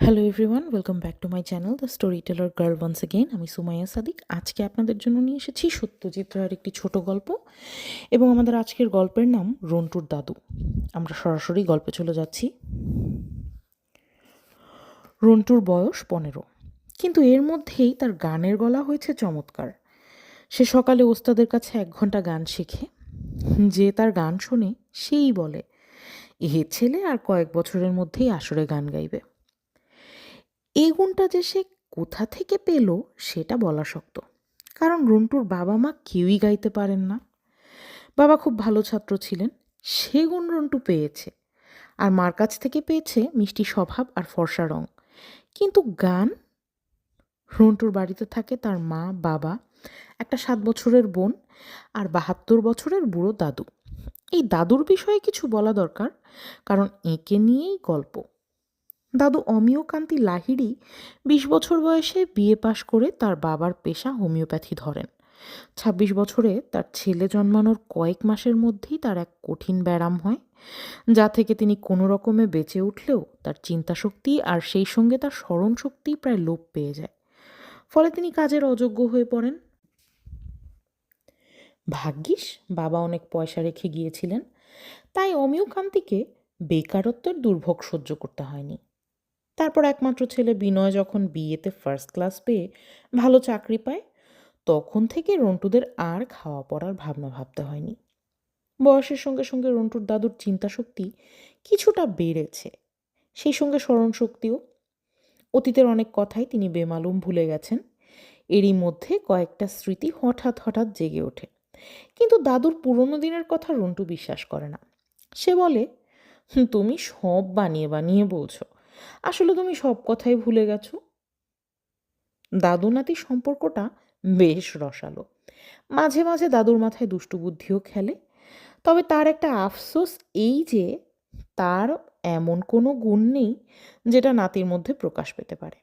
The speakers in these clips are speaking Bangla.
Hello everyone welcome back to my channel the story teller girl once again আমি সুমাইয়া সাদিক। আজকে আপনাদের জন্য নিয়ে এসেছি সত্যজিৎ রায়ের একটি ছোট গল্প এবং আমাদের আজকের গল্পের নাম রন্টুর দাদু। আমরা সরাসরি গল্পে চলে যাচ্ছি। রন্টুর বয়স পনেরো। কিন্তু এর মধ্যেই তার গানের গলা হয়েছে চমৎকার। সে সকালে ওস্তাদের কাছে এক ঘণ্টা গান শেখে। যে তার গান শোনে, সেই বলে, এ ছেলে আর কয়েক বছরের মধ্যেই আসরে গান গাইবে। এই গুণটা যে সে কোথা থেকে পেল সেটা বলা শক্ত। কারণ রন্টুর বাবা মা কেউই গাইতে পারেন না। বাবা খুব ভালো ছাত্র ছিলেন, সে গুণ রন্টু পেয়েছে। আর মার কাছ থেকে পেয়েছে মিষ্টি স্বভাব আর ফর্সা রং। কিন্তু গান? রন্টুর বাড়িতে থাকে তার মা, বাবা, একটা সাত বছরের বোন আর বাহাত্তর বছরের বুড়ো দাদু। এই দাদুর বিষয়ে কিছু বলা দরকার, কারণ একে নিয়েই গল্প। দাদু অমিয়কান্তি লাহিড়ি বিশ বছর বয়সে বিয়ে পাশ করে তার বাবার পেশা হোমিওপ্যাথি ধরেন। ছাব্বিশ বছরে তার ছেলে জন্মানোর কয়েক মাসের মধ্যেই তার এক কঠিন ব্যায়াম হয়, যা থেকে তিনি কোনো রকমে বেঁচে উঠলেও তার চিন্তাশক্তি আর সেই সঙ্গে তার স্মরণ শক্তি প্রায় লোপ পেয়ে যায়। ফলে তিনি কাজের অযোগ্য হয়ে পড়েন। ভাগ্যিস বাবা অনেক পয়সা রেখে গিয়েছিলেন, তাই অমিয়কান্তিকে বেকারত্বের দুর্ভোগ সহ্য করতে হয়নি। তারপর একমাত্র ছেলে বিনয় যখন বিয়েতে ফার্স্ট ক্লাস পেয়ে ভালো চাকরি পায়, তখন থেকে রন্টুদের আর খাওয়া পড়ার ভাবনা ভাবতে হয়নি। বয়সের সঙ্গে সঙ্গে রন্টুর দাদুর চিন্তাশক্তি কিছুটা বেড়েছে। সেই সঙ্গে স্মরণশক্তিও অতীতের অনেক কথাই তিনি বেমালুম ভুলে গেছেন। এরই মধ্যে কয়েকটা স্মৃতি হঠাৎ হঠাৎ জেগে ওঠে। কিন্তু দাদুর পুরনো দিনের কথা রন্টু বিশ্বাস করে না। সে বলে তুমি সব বানিয়ে বানিয়ে বলছো। আসলে তুমি সব কথাই ভুলে গেছো? দাদু নাতি সম্পর্কটা বেশ রসালো। মাঝে মাঝে দাদুর মাথায় দুষ্টু বুদ্ধিও খেলে। তবে তার একটা আফসোস এই যে, তার এমন কোনো গুণ নেই যেটা নাতির মধ্যে প্রকাশ পেতে পারে।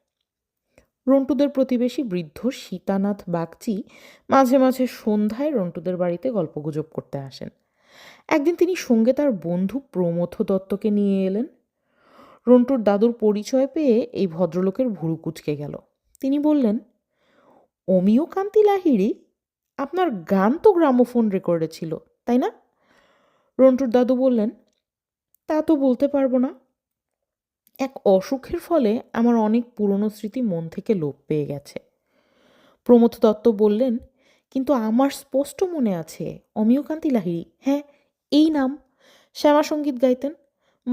রন্টুদের প্রতিবেশী বৃদ্ধ সীতানাথ বাগচি মাঝে মাঝে সন্ধ্যায় রন্টুদের বাড়িতে গল্পগুজব করতে আসেন। একদিন তিনি সঙ্গে তার বন্ধু প্রমথ দত্তকে নিয়ে এলেন। রন্টুর দাদুর পরিচয় পেয়ে এই ভদ্রলোকের ভুরু কুচকে গেল। তিনি বললেন অমিয় কান্তি লাহিড়ি? আপনার গান তো গ্রামোফোন রেকর্ডে ছিল, তাই না? রন্টুর দাদু বললেন, তা তো বলতে পারব না। এক অসুখের ফলে আমার অনেক পুরনো স্মৃতি মন থেকে লোপ পেয়ে গেছে। প্রমথ দত্ত বললেন, কিন্তু আমার স্পষ্ট মনে আছে অমিয়কান্তি লাহিড়ি। হ্যাঁ এই নাম। শ্যামা সংগীত গাইতেন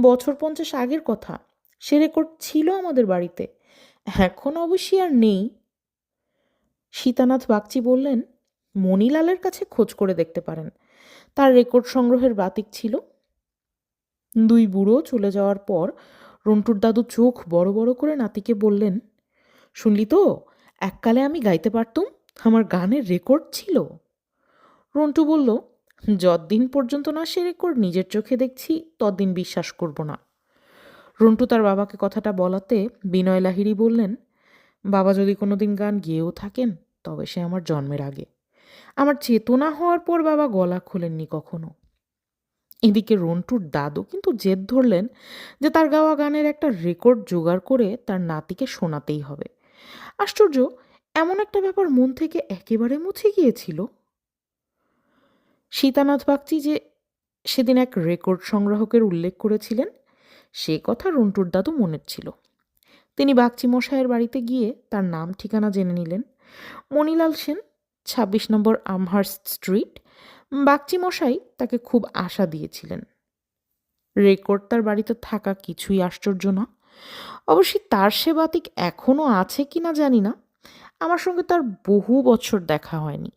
বছর পঞ্চাশ আগের কথা। সে রেকর্ড ছিল আমাদের বাড়িতে। এখন অবশ্যই আর নেই। সীতানাথ বাগচি বললেন, মণিলালের কাছে খোঁজ করে দেখতে পারেন। তার রেকর্ড সংগ্রহের বাতিক ছিল। দুই বুড়ো চলে যাওয়ার পর রন্টুর দাদু চোখ বড় বড় করে নাতিকে বললেন, শুনলি তো, এককালে আমি গাইতে পারতুম, আমার গানের রেকর্ড ছিল। রন্টু বলল যতদিন পর্যন্ত না সে রেকর্ড নিজের চোখে দেখছি, ততদিন বিশ্বাস করব না। রন্টু তার বাবাকে কথাটা বলাতে বিনয় লাহিড়ি বললেন, বাবা যদি কোনো দিন গান গেয়েও থাকেন, তবে সে আমার জন্মের আগে। আমার চেতনা হওয়ার পর বাবা গলা খোলেননি কখনো। এদিকে রন্টুর দাদু কিন্তু জেদ ধরলেন যে তার গাওয়া গানের একটা রেকর্ড জোগাড় করে তার নাতিকে শোনাতেই হবে। আশ্চর্য, এমন একটা ব্যাপার মন থেকে একেবারে মুছে গিয়েছিল। সীতানাথ বাগচি যে সেদিন এক রেকর্ড সংগ্রাহকের উল্লেখ করেছিলেন, সে কথা রন্টুর দাদু মনের ছিল। তিনি বাগচি মশাইয়ের বাড়িতে গিয়ে তার নাম ঠিকানা জেনে নিলেন। মণিলাল সেন, ছাব্বিশ নম্বর আমহার্স্ট স্ট্রিট। বাগচি মশাই তাকে খুব আশা দিয়েছিলেন। রেকর্ড তার বাড়িতে থাকা কিছুই আশ্চর্য না। অবশ্যই তার সে বাতিক এখনও আছে কি না জানি না। আমার সঙ্গে তার বহু বছর দেখা হয়নি।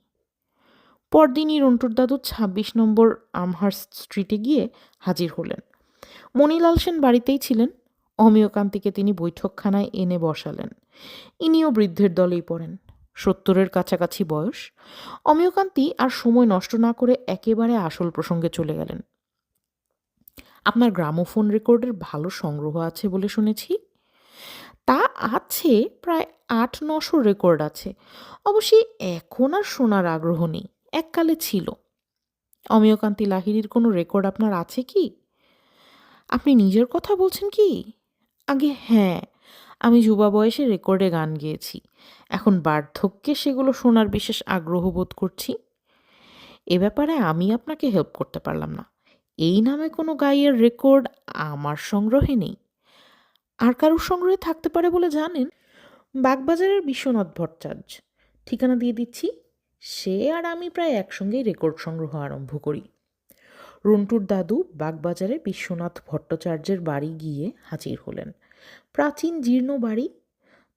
পরদিনই রন্টুর দাদু ছাব্বিশ নম্বর আমহার্স্ট স্ট্রিটে গিয়ে হাজির হলেন। মণিলাল সেন বাড়িতেই ছিলেন। অমিয়কান্তিকে তিনি বৈঠকখানায় এনে বসালেন। ইনিও বৃদ্ধের দলেই পড়েন। সত্তরের কাছাকাছি বয়স। অমিয়কান্তি আর সময় নষ্ট না করে একেবারে আসল প্রসঙ্গে চলে গেলেন। আপনার গ্রামোফোন রেকর্ডের ভালো সংগ্রহ আছে বলে শুনেছি। তা আছে, প্রায় আট নশো রেকর্ড আছে। অবশ্যই এখন আর শোনার আগ্রহ নেই। এককালে ছিল। অমিয়কান্তি লাহিড়ির কোনো রেকর্ড আপনার আছে কি? আপনি নিজের কথা বলছেন কি? আগে হ্যাঁ আমি যুবা বয়সে রেকর্ডে গান গেয়েছি। এখন বার্ধক্যে সেগুলো শোনার বিশেষ আগ্রহ বোধ করছি। এ ব্যাপারে আমি আপনাকে হেল্প করতে পারলাম না। এই নামে কোনো গাইয়ের রেকর্ড আমার সংগ্রহে নেই। আর কারোর সংগ্রহে থাকতে পারে বলে জানেন? বাগবাজারের বিশ্বনাথ ভট্টাচার্য। ঠিকানা দিয়ে দিচ্ছি। সে আর আমি প্রায় একসঙ্গেই রেকর্ড সংগ্রহ আরম্ভ করি। রন্টুর দাদু বাগবাজারে বিশ্বনাথ ভট্টাচার্যের বাড়ি গিয়ে হাজির হলেন। প্রাচীন জীর্ণ বাড়ি,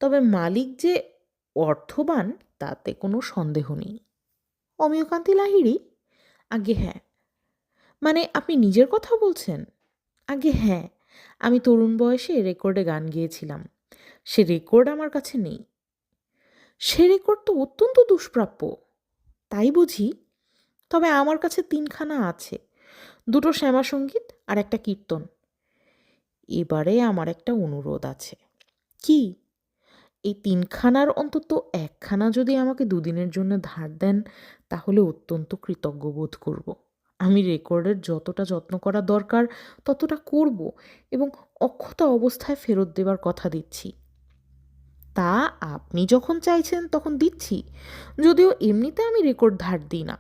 তবে মালিক যে অর্থবান তাতে কোনো সন্দেহ নেই। অমিয়কান্তি লাহিড়ি? আগে হ্যাঁ। মানে আপনি নিজের কথা বলছেন? আগে হ্যাঁ আমি তরুণ বয়সে রেকর্ডে গান গেয়েছিলাম। সে রেকর্ড আমার কাছে নেই। সে রেকর্ড তো অত্যন্ত দুষ্প্রাপ্য। তাই বুঝি? তবে আমার কাছে তিনখানা আছে। দুটো শ্যামাসঙ্গীত আর একটা কীর্তন। এবারে আমার একটা অনুরোধ আছে। কি? এই তিনখানার অন্তত একখানা যদি আমাকে দুদিনের জন্য ধার দেন, তাহলে অত্যন্ত কৃতজ্ঞ বোধ করব। আমি রেকর্ডের যতটা যত্ন করা দরকার, ততটা করব এবং অক্ষত অবস্থায় ফেরত দেবার কথা দিচ্ছি। তা আপনি যখন চাইছেন তখন দিচ্ছি। যদিও এমনিতে আমি রেকর্ড ধার দিই না।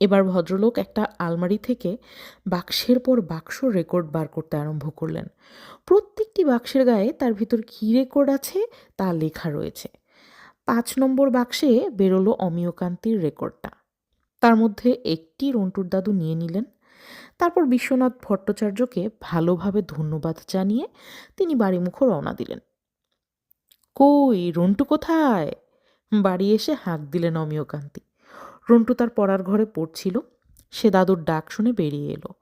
এবার ভদ্রলোক একটা আলমারি থেকে বাক্সের পর বাক্স রেকর্ড বার করতে আরম্ভ করলেন। প্রত্যেকটি বাক্সের গায়ে তার ভিতর কী রেকর্ড আছে তা লেখা রয়েছে। পাঁচ নম্বর বাক্সে বেরোলো অমিয়কান্তির রেকর্ডটা তার মধ্যে একটি রন্টুর দাদু নিয়ে নিলেন। তারপর বিশ্বনাথ ভট্টাচার্যকে ভালোভাবে ধন্যবাদ জানিয়ে তিনি বাড়িমুখ রওনা দিলেন। কই, রন্টু কোথায়? বাড়ি এসে হাঁক দিলেন অমিয়কান্তি। রন্টু তার পড়ার ঘরে পড়ছিল। সে দাদুর ডাক শুনে বেরিয়ে এলো।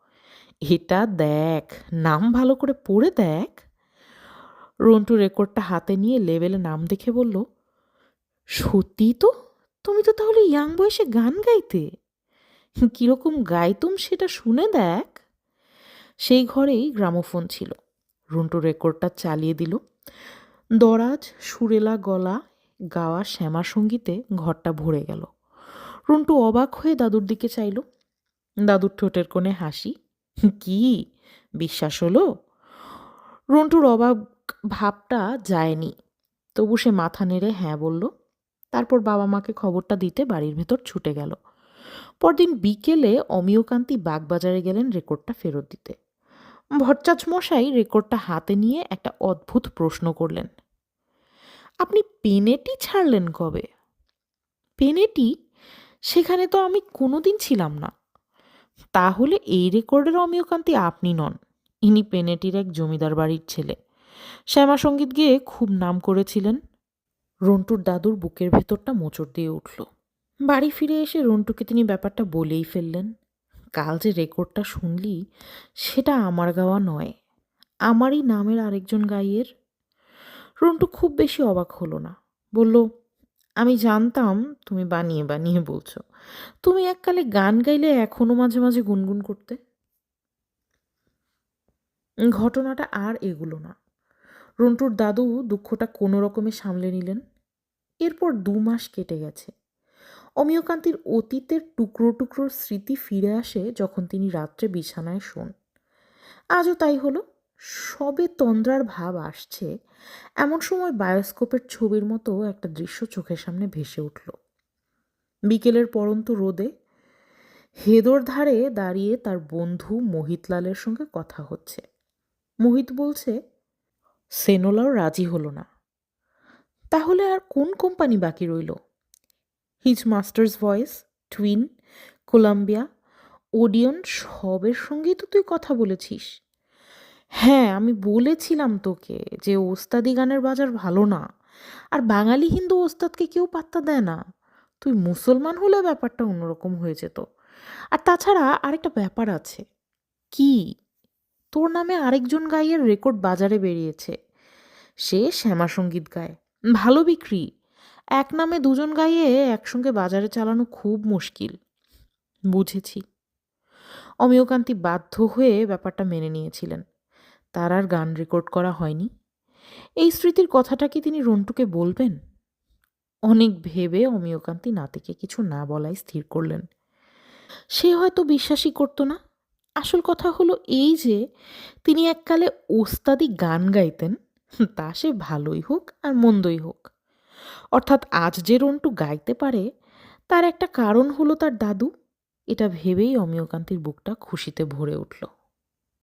এটা দেখ, নাম ভালো করে পড়ে দেখ। রন্টু রেকর্ডটা হাতে নিয়ে লেভেলে নাম দেখে বলল সত্যি তো? তুমি তো তাহলে ইয়াং বয়সে গান গাইতে? কীরকম গাইতুম সেটা শুনে দেখ। সেই ঘরেই গ্রামোফোন ছিল। রন্টু রেকর্ডটা চালিয়ে দিল। দরাজ, সুরেলা গলা গাওয়া শ্যামা সঙ্গীতে ঘরটা ভরে গেল। রন্টু অবাক হয়ে দাদুর দিকে চাইল। দাদুর ঠোঁটের কোণে হাসি। কি? বিশ্বাস হলো? রন্টুর অবাক ভাবটা যায়নি। তবু সে মাথা নেড়ে হ্যাঁ বলল। তারপর বাবা মাকে খবরটা দিতে বাড়ির ভেতর ছুটে গেল। পরদিন বিকেলে অমিয়কান্তি বাগবাজারে গেলেন রেকর্ডটা ফেরত দিতে। ভট্টাচ মশাই রেকর্ডটা হাতে নিয়ে একটা অদ্ভুত প্রশ্ন করলেন। আপনি পেনেটি ছাড়লেন কবে? পেনেটি? সেখানে তো আমি কোনোদিন ছিলাম না। তাহলে এই রেকর্ডের অমিয়কান্তি আপনি নন। ইনি পেনেটির এক জমিদার বাড়ির ছেলে। শ্যামা সংগীত গেয়ে খুব নাম করেছিলেন। রন্টুর দাদুর বুকের ভেতরটা মোচড় দিয়ে উঠল। বাড়ি ফিরে এসে রন্টুকে তিনি ব্যাপারটা বলেই ফেললেন। কাল যে রেকর্ডটা শুনলি, সেটা আমার গাওয়া নয়। আমারই নামের আরেকজন গাইয়ের? রন্টু খুব বেশি অবাক হলো না। বলল, আমি জানতাম তুমি বানিয়ে বানিয়ে বলছো। তুমি এককালে গান গাইলে এখনও মাঝে মাঝে গুনগুন করতে? ঘটনাটা আর এগুলো না। রন্টুর দাদু দুঃখটা কোনো রকমে সামলে নিলেন। এরপর দু মাস কেটে গেছে। অমিয়কান্তির অতীতের টুকরো টুকরো স্মৃতি ফিরে আসে যখন তিনি রাত্রে বিছানায় শোন। আজও তাই হলো। সবে তন্দ্রার ভাব আসছে। এমন সময় বায়োস্কোপের ছবির মতো একটা দৃশ্য চোখের সামনে ভেসে উঠল। বিকেলের পরন্ত রোদে হেদর ধারে দাঁড়িয়ে তার বন্ধু মোহিতলালের সঙ্গে কথা হচ্ছে। মোহিত বলছে, সেনোলাও রাজি হলো না। তাহলে আর কোন কোম্পানি বাকি রইল? His Master's Voice Twin Columbia Odeon সবের সঙ্গেই তো তুই কথা বলেছিস। হ্যাঁ আমি বলেছিলাম তোকে যে ওস্তাদি গানের বাজার ভালো না, আর বাঙালি হিন্দু ওস্তাদকে কেউ পাত্তা দেয় না। তুই মুসলমান হলে ব্যাপারটা অন্যরকম হয়ে যেত। আর তাছাড়া আরেকটা ব্যাপার আছে। কি? তোর নামে আরেকজন গাইয়ের রেকর্ড বাজারে বেরিয়েছে। সে শ্যামা সংগীত গায়। ভালো বিক্রি। এক নামে দুজন গাইয়ে একসঙ্গে বাজারে চালানো খুব মুশকিল। বুঝেছি। অমিয়কান্তি বাধ্য হয়ে ব্যাপারটা মেনে নিয়েছিলেন। তার আর গান রেকর্ড করা হয়নি। এই স্মৃতির কথাটা কি তিনি রন্টুকে বলবেন? অনেক ভেবে অমিয়কান্তি নাতিকে কিছু না বলাই স্থির করলেন। সে হয়তো বিশ্বাসই করতো না। আসল কথা হলো এই যে, তিনি এককালে ওস্তাদি গান গাইতেন। তা সে ভালোই হোক আর মন্দই হোক। অর্থাৎ আজ যে রন্টু গাইতে পারে, তার একটা কারণ হলো তার দাদু। এটা ভেবেই অমিয়কান্তির বুকটা খুশিতে ভরে উঠল।